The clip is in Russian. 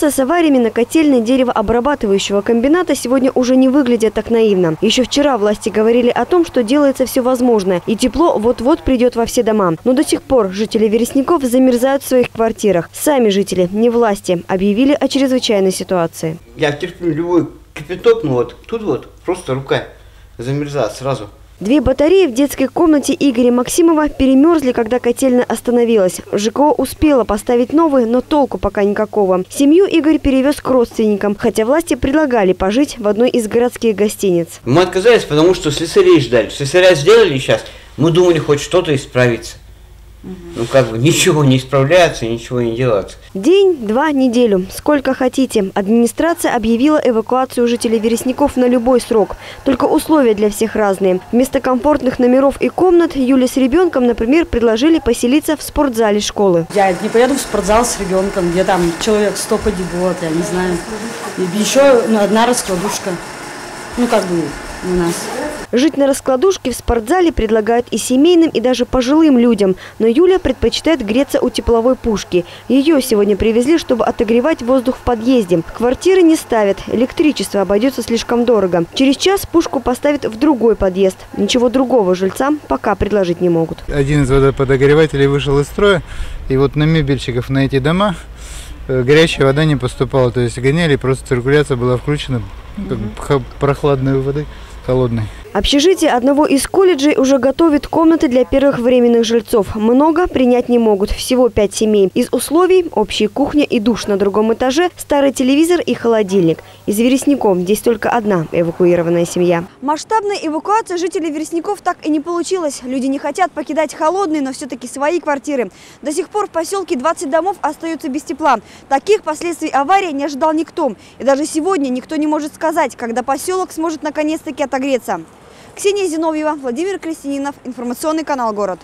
Ситуация с авариями на котельной деревообрабатывающего комбината сегодня уже не выглядит так наивно. Еще вчера власти говорили о том, что делается все возможное, и тепло вот-вот придет во все дома. Но до сих пор жители Вересников замерзают в своих квартирах. Сами жители, не власти, объявили о чрезвычайной ситуации. Я терплю любой кипяток, ну вот тут вот просто рука замерзает сразу. Две батареи в детской комнате Игоря Максимова перемерзли, когда котельная остановилась. ЖКО успела поставить новые, но толку пока никакого. Семью Игорь перевез к родственникам, хотя власти предлагали пожить в одной из городских гостиниц. Мы отказались, потому что слесарей ждали. Слесаря сделали сейчас, мы думали хоть что-то Ну как бы ничего не исправляется, ничего не делается. День, два, неделю. Сколько хотите. Администрация объявила эвакуацию жителей Вересников на любой срок. Только условия для всех разные. Вместо комфортных номеров и комнат Юле с ребенком, например, предложили поселиться в спортзале школы. Я не поеду в спортзал с ребенком, где там человек 100 погибот, я не знаю. И еще ну, одна раскладушка. Ну как бы у нас. Жить на раскладушке в спортзале предлагают и семейным, и даже пожилым людям. Но Юля предпочитает греться у тепловой пушки. Ее сегодня привезли, чтобы отогревать воздух в подъезде. Квартиры не ставят, электричество обойдется слишком дорого. Через час пушку поставят в другой подъезд. Ничего другого жильцам пока предложить не могут. Один из водоподогревателей вышел из строя, и вот на мебельщиков на эти дома э, горячая вода не поступала. То есть гоняли, просто циркуляция была включена, как бы прохладной воды, холодной. Общежитие одного из колледжей уже готовит комнаты для первых временных жильцов. Много принять не могут, всего пять семей. Из условий – общая кухня и душ на другом этаже, старый телевизор и холодильник. Из Вересников здесь только одна эвакуированная семья. Масштабная эвакуация жителей Вересников так и не получилась. Люди не хотят покидать холодные, но все-таки свои квартиры. До сих пор в поселке 20 домов остаются без тепла. Таких последствий аварии не ожидал никто. И даже сегодня никто не может сказать, когда поселок сможет наконец-таки отогреться. Ксения Зиновьева, Владимир Крестининов, информационный канал «Город».